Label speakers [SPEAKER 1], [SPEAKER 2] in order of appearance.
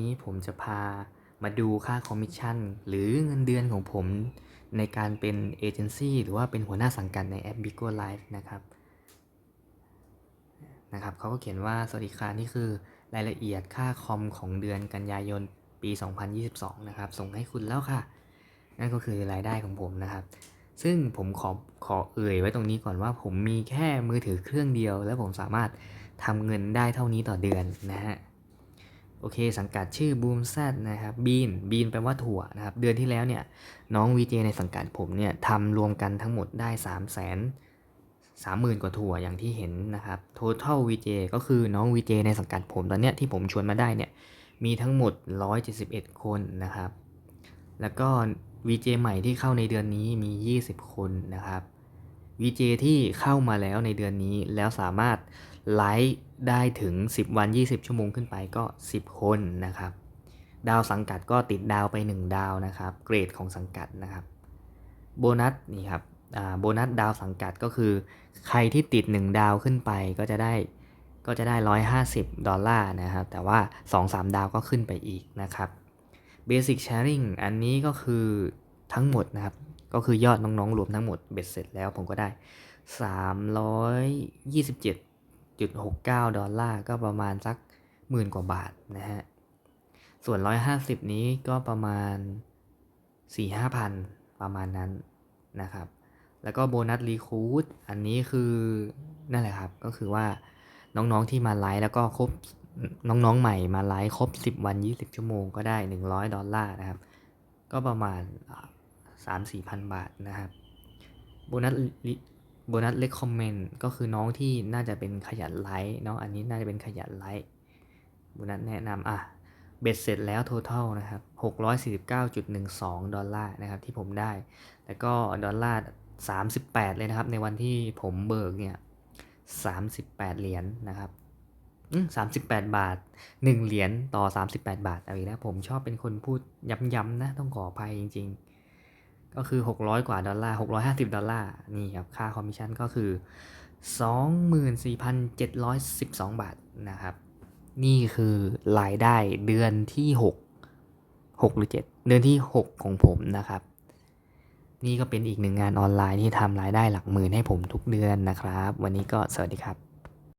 [SPEAKER 1] นี้ผมจะพามาดูค่าคอมมิชชั่น หรือเงินเดือนของผมในการเป็นเอเจนซี่หรือว่าเป็นหัวหน้าสังกัดในแอป Bigo Live นะครับนะครับเขาก็เขียนว่าสวัสดีค่ะนี่คือรายละเอียดค่าคอมของเดือนกันยายนปี 2022 นะครับ ส่งให้คุณแล้วค่ะ นั่นก็คือรายได้ของผมนะครับ ซึ่งผมขอขอเอ่ยไว้ตรงนี้ก่อนว่าผมมีแค่มือถือเครื่องเดียว แล้วผมสามารถทำเงินได้เท่านี้ต่อเดือนนะฮะ โอเค สังกัดชื่อ Boom Z นะครับบีนบีนแปลว่าถั่วนะครับ เดือนที่แล้วเนี่ยน้อง VJ ในสังกัดผมเนี่ยทำรวมกันทั้งหมดได้ 3 0 0 0 0 0 30,000กว่าถั่วอย่างที่เห็นนะครับ Total VJ ก็คือน้อง VJ ในสังกัดผมตอนเนี้ยที่ผมชวนมาได้เนี่ยมีทั้งหมด 171 คนนะครับ แล้วก็ VJ ใหม่ที่เข้าในเดือนนี้มี 20 คนนะครับ VJ ที่เข้ามาแล้วในเดือนนี้แล้วสามารถไลฟ์ได้ถึง 10 วัน 20 ชั่วโมงขึ้นไปก็ 10 คนนะครับ ดาวสังกัดก็ติดดาวไป 1 ดาวนะครับ เกรดของสังกัดนะครับ โบนัสนี่ครับโบนัสดาวสังกัดก็คือ ใครที่ติด 1 ดาวขึ้นไปก็จะได้ก็จะได้ 150 ดอลลาร์นะครับ แต่ว่า 2-3 ดาวก็ขึ้นไปอีกนะครับ Basic Sharing อันนี้ก็คือทั้งหมดนะครับ ก็คือยอดน้องๆรวมทั้งหมดเบ็ดเสร็จแล้วผมก็ได้ 327.69 ดอลลาร์ก็ประมาณสักหมื่นกว่าบาทนะฮะ ส่วน 150 นี้ก็ประมาณ 4-5พันประมาณนั้นนะครับ แล้วก็โบนัสรีคูดอันนี้คือนั่นแหละครับก็คือว่าน้องๆที่มาไลฟ์แล้วก็ครบน้องๆใหม่มาไลฟ์ครบ 10 วัน 20 ชั่วโมงก็ได้ 100 ดอลลาร์นะครับ ก็ประมาณ 3-4พันบาทนะครับโบนัสโบนัสเลคคอมเมนต์ก็คือน้องที่น่าจะเป็นขยันไลฟ์เนาะอันนี้น่าจะเป็นขยันไลฟ์โบนัสแนะนำอะเบ็ดเสร็จแล้ว total นะครับ649.12 ดอลลาร์นะครับที่ผมได้ แล้วก็ดอลลาร์ 38 เลยนะครับ ในวันที่ผมเบิกเนี่ย 38 เหรียญนนะครับอืม38บาท1เหรียญต่อ38บาทเอาอีกแล้วผมชอบเป็นคนพูดย้ำๆนะ ต้องขออภัยจริง ๆ ก็คือ 600 กว่าดอลลาร์ 650 ดอลลาร์ นี่ครับ ค่าคอมมิชชั่นก็คือ 24,712 บาทนะครับ นี่คือรายได้เดือนที่ 6 6 หรือ 7 เดือนที่ 6 ของผมนะครับ นี่ก็เป็นอีกหนึ่งงานออนไลน์ที่ทำรายได้หลักหมื่นให้ผมทุกเดือนนะครับ วันนี้ก็สวัสดีครับ